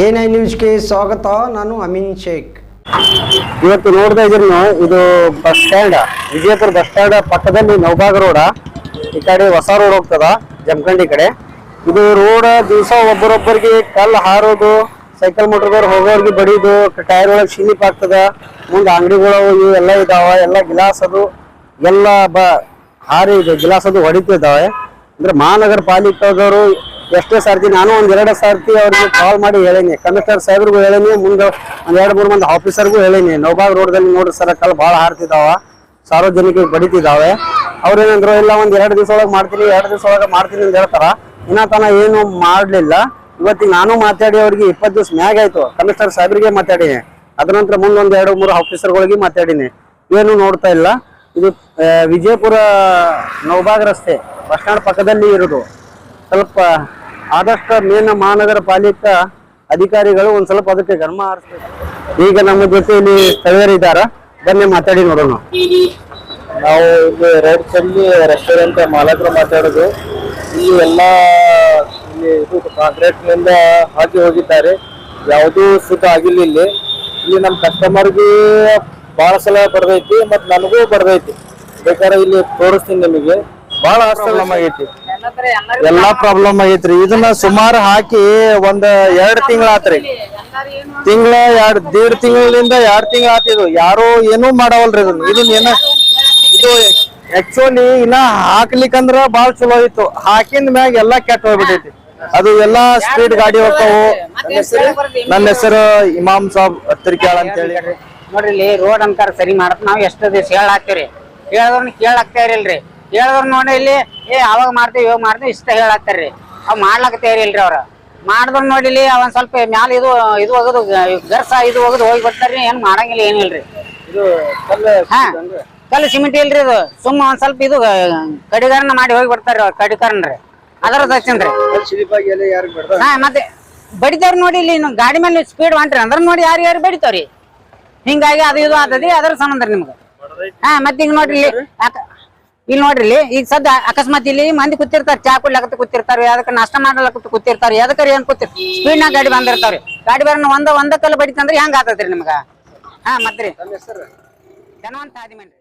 I ನ್ಯೂಸ್ಗೆ ಸ್ವಾಗತ, ನಾನು ಅಮೀನ್ ಶೇಖ್. ಇವತ್ತು ನೋಡ್ತಾ ಇದ್ರು ಇದು bus stand. Vijayapura bus stand ಪಕ್ಕದಲ್ಲಿ ನವಭಾಗ ರೋಡ. ಈ ಕಡೆ ಹೊಸ ರೋಡ್ ಹೋಗ್ತದ, ಜಮಖಂಡಿ ಕಡೆ. ಇದು ರೋಡ್ ದಿವಸ ಒಬ್ಬರೊಬ್ಬರಿಗೆ ಕಲ್ಲು ಹಾರೋದು, ಸೈಕಲ್ ಮೋಟರ್ದವ್ರು ಹೋಗೋರಿಗೆ ಬಡಿದು, ಟೈರ್ ಒಳಗೆ ಶಿಲಿಪ್ ಆಗ್ತದ, ಮುಂದೆ ಅಂಗಡಿಗಳು ಇವು ಎಲ್ಲ ಇದಾವ, ಎಲ್ಲ ಗಿಲಾಸ್ ಅದು, ಎಲ್ಲ ಬ ಹಾರಿ ಇದು, ಗಿಲಾಸ್ ಅದು ಹೊಡಿತಿದ್ದಾವೆ ಅಂದ್ರೆ ಮಹಾನಗರ ಪಾಲಿಕೆದವರು ಎಷ್ಟೇ ಸರ್ತಿ, ನಾನು ಒಂದ್ ಎರಡು ಸರ್ತಿ ಅವ್ರಿಗೆ ಕಾಲ್ ಮಾಡಿ ಹೇಳೇನಿ. ಕಮಿಷನರ್ ಸಾಹೇಬ್ರಿಗೂ ಹೇಳೇನಿ, ಮುಂದೆ ಒಂದ್ ಎರಡು ಮೂರು ಮಂದಿ ಆಫೀಸರ್ಗೂ ಹೇಳೇನಿ. ನೌಬಾಗ್ ರೋಡ್ದಲ್ಲಿ ನೋಡ್ರಿ ಸರ್ ಕಲ್ ಭಾಳ ಹಾರ್ತಿದಾವ. ಸಾರ್ವಜನಿಕರಿಗೆ ಬಡಿತಿದ್ದಾವೆ ಅವ್ರೇನಂದ್ರು, ಇಲ್ಲ ಒಂದ್ ಎರಡು ದಿವಸ ಒಳಗೆ ಮಾಡ್ತೀನಿ, ಎರಡು ದಿವಸ ಒಳಗೆ ಮಾಡ್ತೀನಿ ಅಂತ ಹೇಳ್ತಾರ. ಇನ್ನ ತನ ಏನು ಮಾಡ್ಲಿಲ್ಲ. ಇವತ್ತಿಗೆ ನಾನು ಮಾತಾಡಿ ಅವ್ರಿಗೆ ಇಪ್ಪತ್ತು ದಿವ್ಸ ಮ್ಯಾಗ ಆಯ್ತು. ಕಮಿಷನರ್ ಸಾಹೇಬ್ರಿಗೆ ಮಾತಾಡಿನಿ. ಅದ ನಂತರ ಮುಂದೊಂದ್ ಎರಡು ಮೂರು ಆಫೀಸರ್ಗಳಿಗೆ ಮಾತಾಡೀನಿ. ಏನು ನೋಡ್ತಾ ಇಲ್ಲ. ಇದು ವಿಜಯಪುರ ನೌಬಾಗ್ ರಸ್ತೆ, ಬಸ್ ಸ್ಟ್ಯಾಂಡ್ ಪಕ್ಕದಲ್ಲಿ ಇರೋದು. ಸ್ವಲ್ಪ ಆದಷ್ಟು ಮೇನ ಮಹಾನಗರ ಪಾಲಿಕಾ ಅಧಿಕಾರಿಗಳು ಒಂದ್ ಸ್ವಲ್ಪ ಅದಕ್ಕೆ ಗಮನ ಹರಿಸ್ಬೇಕು. ಈಗ ನಮ್ಮ ಜೊತೆ ಇಲ್ಲಿ ಸ್ಥಳೀಯರಿದ್ದಾರ ಬನ್ನಿ ಮಾತಾಡಿ ನೋಡೋಣ. ನಾವು ಇಲ್ಲಿ ರೋಡ್ ಚಲ್ಲಿ ರೆಸ್ಟೋರೆಂಟ್ ಮಾಲಕರು ಮಾತಾಡೋದು. ಇಲ್ಲಿ ಎಲ್ಲ ಇಲ್ಲಿ ಇದು ಕಾಂಕ್ರೀಟ್ನಿಂದ ಹಾಕಿ ಹೋಗಿದ್ದಾರೆ. ಯಾವುದೂ ಸುಖ ಆಗಿಲ್ಲ ಇಲ್ಲಿ. ಇಲ್ಲಿ ನಮ್ಮ ಕಸ್ಟಮರ್ಗೆ ಬಹಳ ಸಲ ಬರ್ದೈತಿ ಮತ್ ನನಗೂ ಬರ್ದೈತಿ ಬೇಕಾದ್ರೆ ಇಲ್ಲಿ ತೋರಿಸ್ತೀನಿ ನಿಮಗೆ. ಬಹಳ ಪ್ರಾಬ್ಲಮ್ ಆಗೈತಿ. ಎಲ್ಲಾ ಪ್ರಾಬ್ಲಮ್ ಆಗೈತ್ರಿ. ಇದನ್ನ ಸುಮಾರು ಹಾಕಿ ಒಂದ್ ಎರಡ್ ತಿಂಗಳ ಆತ್ರಿ. ತಿಂಗಳ ಎರಡ್ ದೇಡ್ ತಿಂಗಳಿಂದ ಎರಡ್ ತಿಂಗಳ ಆತಿದು ಯಾರು ಏನೂ ಮಾಡವಲ್ರಿ ಇದನ್ನ. ಇದನ್ನ ಏನ ಇದು ಆಕ್ಚುಲಿ ಇನ್ನ ಹಾಕ್ಲಿಕ್ಕಂದ್ರ ಬಾಳ ಚಲೋ ಇತ್ತು ಹಾಕಿದ ಮ್ಯಾಗ ಎಲ್ಲಾ ಕೆಟ್ಟ ಹೋಗ್ಬಿಟ್ಟೈತಿ ಅದು ಎಲ್ಲಾ ಸ್ಪೀಡ್ ಗಾಡಿ ಹೋಗ್ತಾವು. ನನ್ನ ಹೆಸರು ಇಮಾಮ್ ಸಾಬ್ ಹತ್ತಿರಿಕ್ಯಾಳ ಅಂತ ಹೇಳಿ ನೋಡ್ರಿ ಇಲ್ಲಿ ರೋಡ್ ಅಂತಾರ ಸರಿ ಮಾಡತ್ ನಾವ್ ಎಷ್ಟು ದಿವಸ ಹೇಳಾಕ್ತಿವ್ರಿ? ಹೇಳದವ್ರನ್ನ ಕೇಳಾಕ್ತಾ ಇರಲ್ರಿ ಹೇಳದವ್ರ ನೋಡಿ ಇಲ್ಲಿ ಏ ಅವಾಗ ಮಾಡ್ತೀವಿ ಇವಾಗ ಮಾಡ್ತೀವಿ ಇಷ್ಟ ಹೇಳತ್ತಾರ್ರಿ ಅವ್ ಮಾಡ್ಲಾಕ್ತಾ ಇಲ್ರಿ ಅವ್ರ. ನೋಡಿ ನೋಡಿಲಿ ಅವನ್ ಸ್ವಲ್ಪ ಮ್ಯಾಲ ಇದು ಇದು ಹೋಗೋದು ಗರ್ಸ ಇದು ಹೋಗುದು ಹೋಗಿ ಬರ್ತಾರ್ರಿ ಏನ್ ಮಾಡಂಗಿಲ್ಲ ಏನಿಲ್ರಿ ಇದು ಕಲ್ಲು ಹಾ ಕಲ್ಲು ಸಿಮೆಂಟ್ ಇಲ್ರಿ ಇದು. ಸುಮ್ಮ ಒಂದ್ ಸ್ವಲ್ಪ ಇದು ಕಡಿಗಾರನ ಮಾಡಿ ಹೋಗಿ ಬರ್ತಾರ್ರಿ ಅವ್ರ್ ಕಡಿಕಾರನ್ರಿ. ಅದರ ದಕ್ಷಿಣ್ರಿ ಹಾ ಮತ್ತೆ ಬಡಿತಾರ ನೋಡಿ ಇಲ್ಲಿ ಗಾಡಿ ಮೇಲೆ ಸ್ಪೀಡ್ ಹೊಂಟ್ರಿ. ಅಂದ್ರ ನೋಡಿ ಯಾರು ಯಾರು ಬಡಿತಾವ್ರಿ. ಹಿಂಗಾಗಿ ಅದು ಇದು ಆತದಿ ಅದ್ರ ಸಂಬಂಧ ನಿಮ್ಗೆ. ಹಾ ಮತ್ತೆ ಹಿಂಗ್ ನೋಡ್ರಿ ಇಲ್ಲಿ ಇಲ್ಲಿ ನೋಡ್ರಿ ಈಗ ಸದ್ಯ ಅಕಸ್ಮಾತ್ ಇಲ್ಲಿ ಮಂದಿ ಕೂತಿರ್ತಾರೆ, ಚಾ ಕುಡ್ಲಕತ್ತ ಕೂತಿರ್ತಾರ ಅದಕ್ಕೆ ನಾಷ್ಟ ಮಾಡ್ಲಕತ್ತ ಕೂತಿರ್ತಾರ ಎದಕ್ಕರಿ ಏನ್ ಕೂತಿರ್ ಸ್ಪೀಡ್ನಾಗ ಗಾಡಿ ಬಂದಿರ್ತಾವ್ರಿ ಗಾಡಿ ಬರ ಒಂದ ಒಂದ ಕಲ್ಲು ಬಡಿತಂದ್ರೆ ಹೆಂಗ್ ಆತದ್ರಿ ನಿಮ್ಗ? ಹಾ ಮತ್ರಿ ಧನವಂತ ಆದಿಮನ್ರಿ